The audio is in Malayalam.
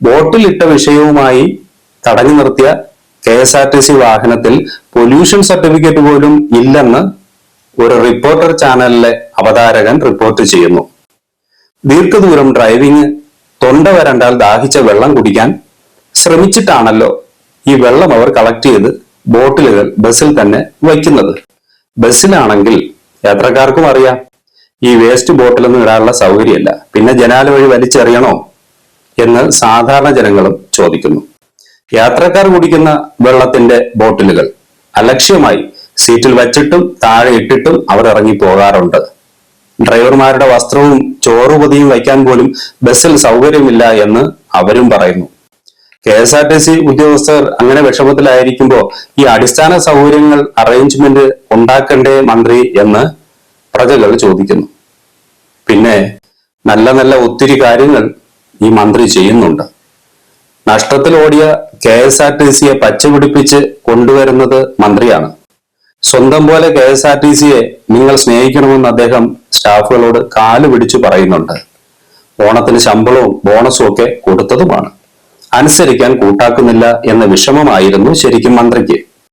ബോട്ടിലിട്ട വിഷയവുമായി തടഞ്ഞു നിർത്തിയ K S R T C വാഹനത്തിൽ പൊല്യൂഷൻ സർട്ടിഫിക്കറ്റ് പോലും ഇല്ലെന്ന് ഒരു റിപ്പോർട്ടർ ചാനലിലെ അവതാരകൻ റിപ്പോർട്ട് ചെയ്യുന്നു. ദീർഘദൂരം ഡ്രൈവിംഗ് തൊണ്ട വരണ്ടാൽ ദാഹിച്ച വെള്ളം കുടിക്കാൻ ശ്രമിച്ചിട്ടാണല്ലോ ഈ വെള്ളം അവർ കളക്ട് ചെയ്ത് ബോട്ടിലുകൾ ബസ്സിൽ തന്നെ വയ്ക്കുന്നത്. ബസ്സിലാണെങ്കിൽ യാത്രക്കാർക്കും അറിയാം ഈ വേസ്റ്റ് ബോട്ടിലൊന്നും ഇടാനുള്ള സൗകര്യമല്ല. പിന്നെ ജനാല വഴി വലിച്ചെറിയണോ? എന്ന് സാധാരണ ജനങ്ങളും ചോദിക്കുന്നു. യാത്രക്കാർ കുടിക്കുന്ന വെള്ളത്തിന്റെ ബോട്ടിലുകൾ അലക്ഷ്യമായി സീറ്റിൽ വച്ചിട്ടും താഴെ ഇട്ടിട്ടും അവർ ഇറങ്ങി പോകാറുണ്ട്. ഡ്രൈവർമാരുടെ വസ്ത്രവും ചോറുപതിയും വയ്ക്കാൻ പോലും ബസ്സിൽ സൗകര്യമില്ല എന്ന് അവരും പറയുന്നു. K S R T C ഉദ്യോഗസ്ഥർ അങ്ങനെ വിഷമത്തിലായിരിക്കുമ്പോൾ ഈ അടിസ്ഥാന സൗകര്യങ്ങൾ അറേഞ്ച്മെന്റ് ഉണ്ടാക്കണ്ടേ മന്ത്രി എന്ന് പ്രജകൾ ചോദിക്കുന്നു. പിന്നെ നല്ല നല്ല ഒത്തിരി കാര്യങ്ങൾ ഈ മന്ത്രി ചെയ്യുന്നുണ്ട്. നഷ്ടത്തിലോടിയ കെ എസ് ആർ ടി സിയെ പച്ചപിടിപ്പിച്ച് കൊണ്ടുവരുന്നത് മന്ത്രിയാണ്. സ്വന്തം പോലെ കെ എസ് ആർ ടി സിയെ നിങ്ങൾ സ്നേഹിക്കണമെന്ന് അദ്ദേഹം സ്റ്റാഫുകളോട് കാൽ പിടിച്ചു പറയുന്നുണ്ട്. ഓണത്തിന് ശമ്പളവും ബോണസും ഒക്കെ കൊടുത്തതുമാണ്. അനുസരിക്കാൻ കൂട്ടാക്കുന്നില്ല എന്ന വിഷമമായിരുന്നു ശരിക്കും മന്ത്രിക്ക്.